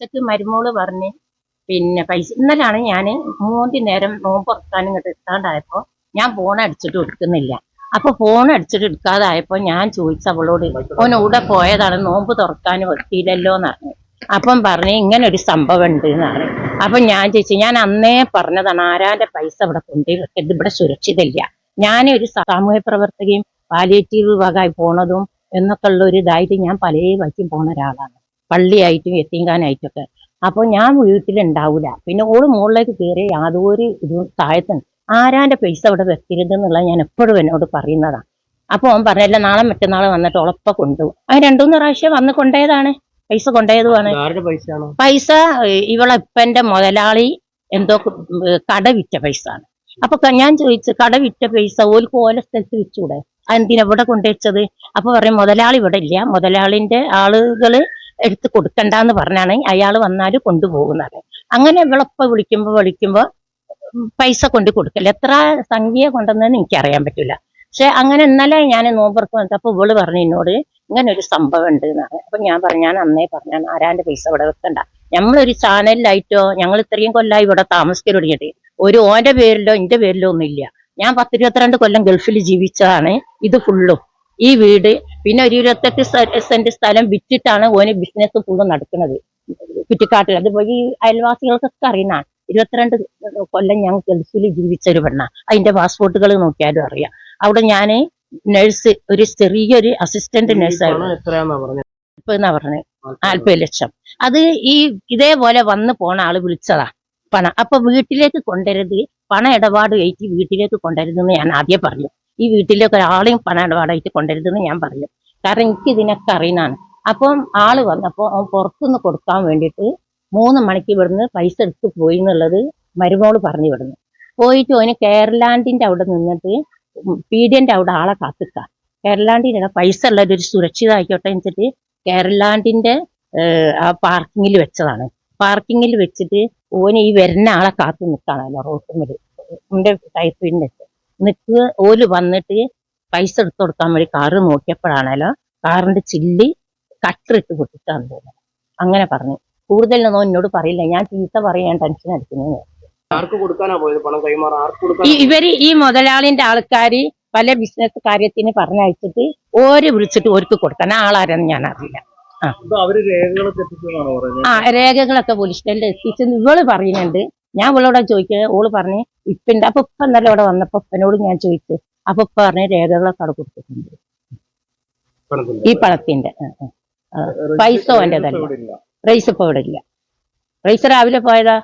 ഉച്ചയ്ക്ക് മരുമോൾ പറഞ്ഞ് പിന്നെ പൈസ ഇന്നലാണ് ഞാൻ മൂന്ന് നേരം നോമ്പ് തുറക്കാനും ഇങ്ങോട്ട് എത്താണ്ടായപ്പോ ഞാൻ ഫോൺ അടിച്ചിട്ട് എടുക്കുന്നില്ല. അപ്പൊ ഫോൺ അടിച്ചിട്ട് എടുക്കാതായപ്പോ ഞാൻ ചോദിച്ച അവളോട് ഓൻ ഇവിടെ പോയതാണ്? നോമ്പ് തുറക്കാൻ എത്തിയില്ലല്ലോ എന്ന് പറഞ്ഞു. അപ്പം പറഞ്ഞു ഇങ്ങനെ ഒരു സംഭവം ഉണ്ട് എന്ന് പറഞ്ഞു. അപ്പൊ ഞാൻ ചോദിച്ചു ഞാൻ അന്നേ പറഞ്ഞതാണ് ആരാന്റെ പൈസ ഇവിടെ കൊണ്ടുപോയി വെക്കരുത്? ഇവിടെ സുരക്ഷിതമില്ല ഞാനൊരു സാമൂഹ്യ പ്രവർത്തകയും പാലിയേറ്റീവ് വകായി പോണതും എന്നൊക്കെ ഉള്ള ഒരു ഇതായിട്ട് ഞാൻ പല വഴിക്കും പോണ ഒരാളാണ്. പള്ളിയായിട്ടും എത്തിങ്കാനായിട്ടൊക്കെ. അപ്പോൾ ഞാൻ വീട്ടിലുണ്ടാവൂല. പിന്നെ ഓൾ മുകളിലേക്ക് കയറി യാതൊരു ഇതും താഴത്തുണ്ട് ആരാന്റെ പൈസ അവിടെ വെക്കരുത് എന്നുള്ളത് ഞാൻ എപ്പോഴും എന്നോട് പറയുന്നതാണ് അപ്പോൾ അവൻ പറഞ്ഞല്ല നാളെ മറ്റന്നാളെ വന്നിട്ട് ഉളപ്പ കൊണ്ടുപോകും അത് രണ്ടു മൂന്ന് പ്രാവശ്യം വന്ന് കൊണ്ടേതാണ് പൈസ കൊണ്ടേതുമാണ് പൈസ ഏഹ്, ഇവളെ ഇപ്പന്റെ മുതലാളി എന്തോ കട വിറ്റ പൈസ ആണ് അപ്പൊ ഞാൻ ചോദിച്ചു കട വിറ്റ പൈസ ഓൽക്ക് ഓല സ്ഥലത്ത് വെച്ചൂടെ? എന്തിനാ ഇവിടെ കൊണ്ടുവച്ചത്? അപ്പൊ പറയും മുതലാളി ഇവിടെ ഇല്ല. മുതലാളിന്റെ ആളുകൾ എടുത്ത് കൊടുക്കണ്ടെന്ന് പറഞ്ഞാണ് അയാൾ വന്നാൽ കൊണ്ടുപോകുന്നത് അങ്ങനെ ഇവളൊപ്പം വിളിക്കുമ്പോൾ വിളിക്കുമ്പോൾ പൈസ കൊണ്ട് കൊടുക്കില്ല. എത്ര സംഖ്യ കൊണ്ടുവന്നതെന്ന് എനിക്കറിയാൻ പറ്റില്ല. പക്ഷെ അങ്ങനെ ഇന്നലെ ഞാൻ നോമ്പുറത്ത് വന്നപ്പോൾ ഇവൾ പറഞ്ഞു എന്നോട് ഇങ്ങനെ ഒരു സംഭവം ഉണ്ട് എന്നാണ് അപ്പൊ ഞാൻ പറഞ്ഞു ഞാൻ അന്നേ പറഞ്ഞാണ് ആരാന്റെ പൈസ ഇവിടെ വെക്കണ്ട. നമ്മളൊരു ചാനലിലായിട്ടോ ഞങ്ങൾ ഇത്രയും കൊല്ലമായി ഇവിടെ താമസിക്കാൻ തുടങ്ങിയിട്ട്. ഒരു ഓന്റെ പേരിലോ എന്റെ പേരിലോ ഒന്നുമില്ല. ഞാൻ പത്തിരുപത്തിരണ്ട് കൊല്ലം ഗൾഫിൽ ജീവിച്ചതാണ്. ഇത് ഫുള്ളും ഈ വീട് പിന്നെ ഒരു ഇരുപത്തെട്ട് സെന്റ് സ്ഥലം വിറ്റിട്ടാണ് ഓന് ബിസിനസ് ഫുള്ള് നടക്കുന്നത്. കുറ്റിക്കാട്ടിൽ. അതുപോലെ ഈ അയൽവാസികൾക്കൊക്കെ അറിയുന്നതാണ്. ഇരുപത്തിരണ്ട് കൊല്ലം ഞാൻ ഗൾഫിൽ ജീവിച്ച ഒരു പെണ്ണ. അതിന്റെ പാസ്പോർട്ടുകൾ നോക്കിയാലും അറിയാം. അവിടെ ഞാൻ നഴ്സ് ഒരു ചെറിയൊരു അസിസ്റ്റന്റ് നഴ്സ് നഴ്സായിരുന്നു എന്നാ പറഞ്ഞത് നാൽപ്പത് ലക്ഷം അത് ഈ ഇതേപോലെ വന്ന് പോണ ആൾ വിളിച്ചതാ. പണം. അപ്പൊ വീട്ടിലേക്ക് കൊണ്ടരുത്. പണ ഇടപാട് കയറ്റി വീട്ടിലേക്ക് കൊണ്ടുവരുതെന്ന് ഞാൻ ആദ്യം പറഞ്ഞു. ഈ വീട്ടിലൊക്കെ ഒരാളെയും പണ ഇടപാടായിട്ട് കൊണ്ടുവരുതെന്ന് ഞാൻ പറയും കാരണം എനിക്ക് ഇതിനൊക്കെ അറിയുന്നതാണ് അപ്പം ആൾ വന്നപ്പോൾ അവൻ പുറത്തുനിന്ന് കൊടുക്കാൻ വേണ്ടിയിട്ട് മൂന്ന് മണിക്ക് ഇവിടുന്ന് പൈസ എടുത്ത് പോയി എന്നുള്ളത് മരുമോൾ പറഞ്ഞു വിടുന്നു പോയിട്ട് ഓന് കേരളാൻഡിന്റെ അവിടെ നിന്നിട്ട് പീഡിയന്റെ അവിടെ ആളെ കാത്തിക്ക കേരളാൻഡിന്റെ പൈസ ഉള്ളത് ഒരു സുരക്ഷിതമായിക്കോട്ടെ എന്നിട്ട് കേരളാൻഡിന്റെ ആ പാർക്കിങ്ങിൽ വെച്ചതാണ് പാർക്കിങ്ങിൽ വെച്ചിട്ട് ഓന് ഈ വരുന്ന ആളെ കാത്തു നിൽക്കാണല്ലോ റോട്ടിൽ എന്റെ ടൈപ്പിന്റെ നിൽക്കുക ഓൽ വന്നിട്ട് പൈസ എടുത്തു കൊടുക്കാൻ വേണ്ടി കാറ് നോക്കിയപ്പോഴാണല്ലോ കാറിന്റെ ചില്ലി കട്ടറിട്ട് പൊട്ടിച്ചാന്ന് തോന്നുന്നത് അങ്ങനെ പറഞ്ഞു. കൂടുതലൊന്നും എന്നോട് പറയില്ല. ഞാൻ ചീത്ത പറയാൻ ടെൻഷൻ അടിക്കുന്നു ആർക്ക് കൊടുക്കാനാ പോയത്? പണം കൈമാറാൻ ആർക്ക് ഈ കൊടുക്കാനാ ഇവർ ഈ മുതലാളിന്റെ ആൾക്കാര് പല ബിസിനസ് കാര്യത്തിന് പറഞ്ഞയച്ചിട്ട് ഓര് വിളിച്ചിട്ട് ഓർക്ക് കൊടുക്കാൻ. ആളാരെന്ന് ഞാൻ അറിയില്ല. ആ രേഖകളൊക്കെ പോലീസ് സ്റ്റേഷനിൽ എത്തിച്ചെന്ന് ഇവൾ പറയുന്നുണ്ട്. ഞാൻ ഇവളോട് ചോദിക്കുക ഓൾ പറഞ്ഞ് ഇപ്പിണ്ട്. അപ്പൊ ഇപ്പൊ ഇന്നലെ ഇവിടെ വന്നപ്പോ ഇപ്പനോട് ഞാൻ ചോദിച്ചു. അപ്പൊ ഇപ്പൊ പറഞ്ഞ രേഖകളൊക്കെ അവിടെ കൊടുത്തിട്ടുണ്ട്. ഈ പണത്തിന്റെ. പൈസ ഓന്റേതല്ല. ഇവിടെ റൈസ് ഇപ്പൊ ഇവിടെ ഇല്ല റൈസ് രാവിലെ പോയതാ?